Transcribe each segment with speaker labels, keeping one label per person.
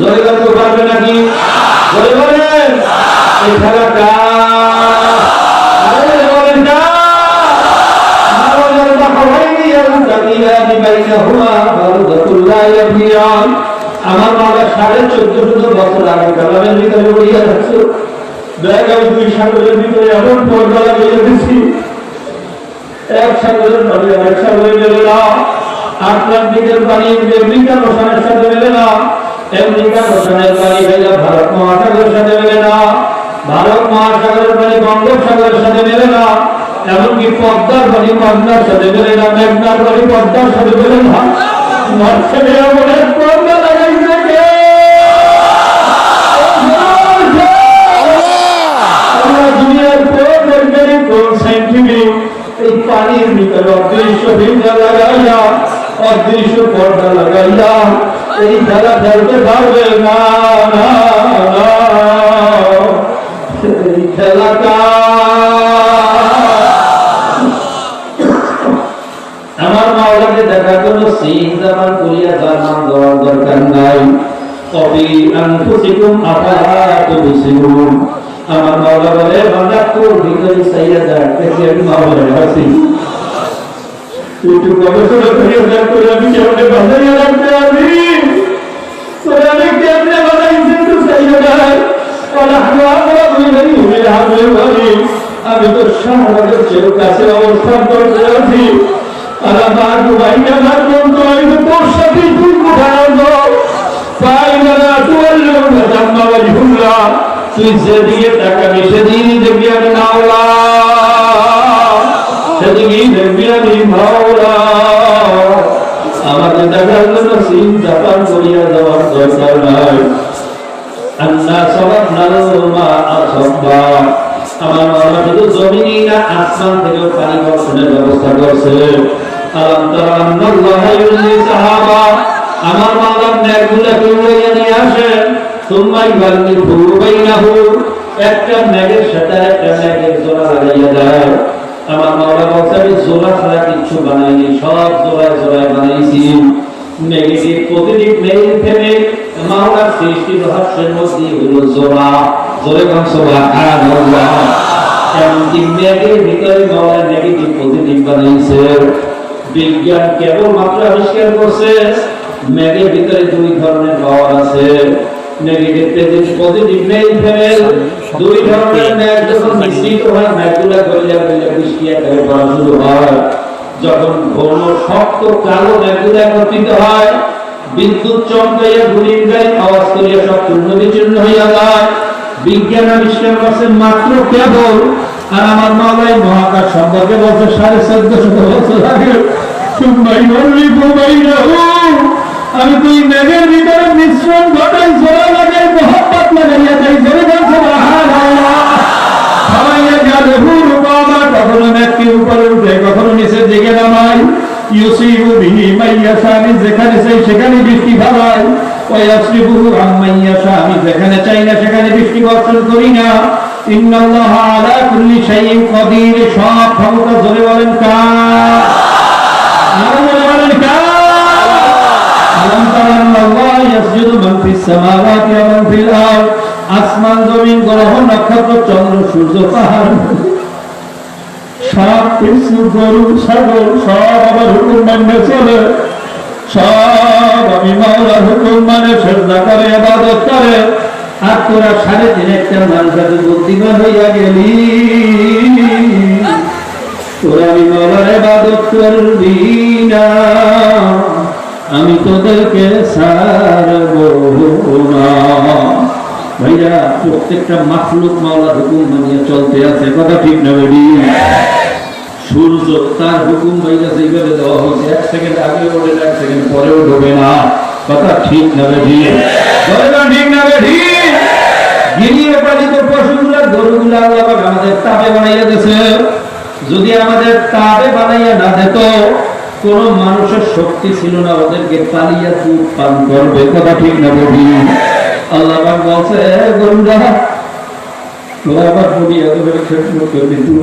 Speaker 1: জয় করতে পারবে নাকি? জয় বলেন। এই খেলাটা আমার বাবা সাড়ে চোদ্দ শত বছর আগে কালামের ভিতরে বলিয়া থাকছো দেখ আমি দুই সাগরের ভিতরে এমন পর্দা লাগিয়ে দিছি এক সাগরের পানি আর এক সাগরে মেলে না। পানি যে মৃতা প্রসারের সাথে মেলে না? আমেরিকার ওখানের পানি মেলে ভারত মহাসাগরের সাথে মেলে না। ভারত মহাসাগরের পানি বঙ্গোপসাগরের সাথে মেলে না। এমনকি পদ্মার পানি পদ্মার সাথে মেলে না। মেঘনার পানির ভিতরে অদৃশ্য ভিজা লাগাইয়া, অদৃশ্য পর্দা লাগাইয়া এই খেলা খেলতে পারবে না আমার মাওলাকে দেখার জন্য সিন জামান করিয়া যার নাম দেওয়ার দরকার নাই। কবি আনফুসিকুম আফালা তুবসিরুন আমার মাওলা বলে, বান্দা, তোর ভিতরে সাইয়া যায় দেখি আমি মাওলার হাসি একটু গবেষণা দেখ করে আমি কেমনে বাজাইয়া রাখতে আমি তো শাহবাগের চেয়ে কাছে অবস্থান করতে আছি। আর আমার ভাইটা না বলতো আমি তো তোর সাথে তুই কোথায় পাইলানা তুয়াল্লু জাম্মা ওয়াজহুল্লাহ তুই যেদিকে তাকাবি, সেদিনই দেখবি আমি মাওলা। সেদিনই দেখবি আমি মাওলা। আমাকে দেখার জন্য সিন জাপান করিয়া যাওয়ার দরকার নাই। আন্না সবাব নালমা আসব্বা আমার মাওলা শুধু জমিনই না আসমান থেকে পানি বর্ষণের ব্যবস্থা করছে আমার মাওলা মেঘগুলোকে উড়িয়ে নিয়ে আসেন। তোমাই বালনি ফুবাইনাহু একটা মেঘের সাথে একটা মেঘের জোড়া লাগাইয়া দেয়। আমার বলছে আমি জোড়া ছাড়া বানাইনি সব জোড়ায় জোড়ায় বানাইছি। নেগেটিভ মেল ফেমে মাওলার সৃষ্টি রহস্যের মধ্যে হলো জোড়া, জোরে কোন সুবহানাল্লাহ এমনকি মেঘের ভিতরে মাওলা নেগেটিভ, পজিটিভ বানাইছে। বিজ্ঞান কেবল মাত্র আবিষ্কার করছে, মেঘের ভিতরে দুই ধরনের পাওয়ার আছে। নেগেটিভ পজিটিভ মেল ফেমেল দুই ধরনের মেঘ যখন মিশ্রিত হয়, মেঘগুলা গলিয়া গলিয়া বৃষ্টি একেবারে পড়া শুরু হয়। যখন ঘন, শক্ত, কালো মেঘগুলো একত্রিত হয় বিদ্যুৎ চমকাইয়া গুলির গায়ে আওয়াজ করিয়া সব চূর্ণ বিচূর্ণ হইয়া যায়। বিজ্ঞান আবিষ্কার করছে মাত্র কেবল। আর আমার মাওলাই মহাকাশ সম্পর্কে বলছে, সাড়ে চোদ্দশো বছর আগে আমি তুই মেঘের ভিতরে মিশ্রণ ঘটাই জোড়া লাগাই মহাপাত লাগাইয়া যাই ব্যক্তি উপরে ইউসিবু বিহি যেখানে চাই সেখানে বৃষ্টি যেখানে চাই না সেখানে বৃষ্টি বর্ষণ করি না। ইন্নাল্লাহ আলা কুল্লি শাইইন সব ক্ষমতা ধরে বলেন মান মান আসমান, জমিন, গ্রহ, নক্ষত্র, চন্দ্র, সূর্য, পাহাড়। সব কিছু গরু সব হুকুম মান্য চলে। সব আমি হুকুম মানে শ্রদ্ধা করে আবাদত করে। আর তোরা সাড়ে তিন একটা মানুষের বুদ্ধিমান হইয়া গেলি। তোরা আমি মাওলার আবাদত করবি না। আমি তোদেরকে সারব না। ভাইয়া, প্রত্যেকটা মাখলুক মাওলার হুকুম মানিয়ে চলতে আছে, কথা ঠিক না বেডি সূর্য তার হুকুম ভাইয়া যেভাবে দেওয়া হয়েছে, এক সেকেন্ড আগে ওঠে, এক সেকেন্ড পরেও ঢোকে না। কথা ঠিক না ঠিক না গিরিয়ে পালিত আল্লাহ আমাদের তাবে বানাইয়া দিয়েছে। যদি আমাদের তাবে বানাইয়া না দিত, কোন মানুষের শক্তি ছিল না, ওদেরকে পালিয়া দুধ পান করবে। কথা ঠিক না আল্লাহ বলছে "এ গরুরা, তোরা আবার বলি, এত দুধ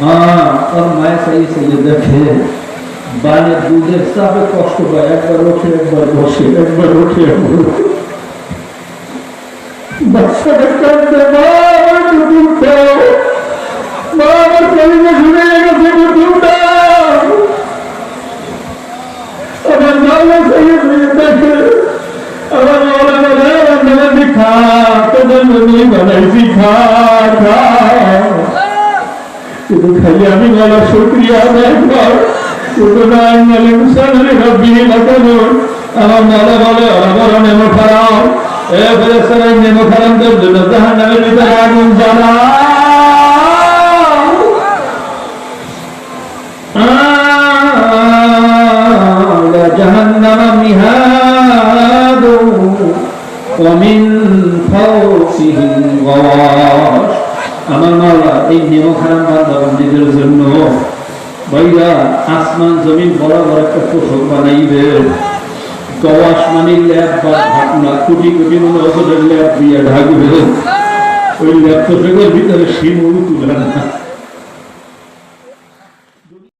Speaker 1: মা ওর মায়ের সাই ছেলে দেখে বানে দুধের চাপে কষ্ট পায় একবার ওঠে একবার বসে একবার ওঠে একবার বসে। বাচ্চাটা কাঁদছে মা আমার দুধ দাও মা আমার কলিজা শুনে গেছে দুধ দাও আমার মালা সাইয়ে সাইয়ে দেখে আমার মালা বলে আমার নামাজি খা তোদের নদী বানাইছি খা খা শুধু খালি আমি বলা শুক্রিয়া আদায় কর শুধু নাই বলে মুসানরে রব্বি লাগানো আমার মালা বলে ওরা বড় নেমো খারাপ এ ফেরেস্তারা নেমো খারাপদের জন্য জাহান নামের ভিতরে আগুন জ্বালা جهنم مهاد ومن فوقهم غواش আমার মাওলা এই নিয়ম খারাপ বান্দাবান্দিদের জন্য ভাইরা আসমান জমিন বরাবর একটা পোষক বানাইবে। গওয়াস মানে ল্যাব বা ঢাকনা কোটি কোটি মনে ওষুধের ল্যাব দিয়ে ঢাকবে। ওই ল্যাব পোষকের ভিতরে শিমুল তুলে না।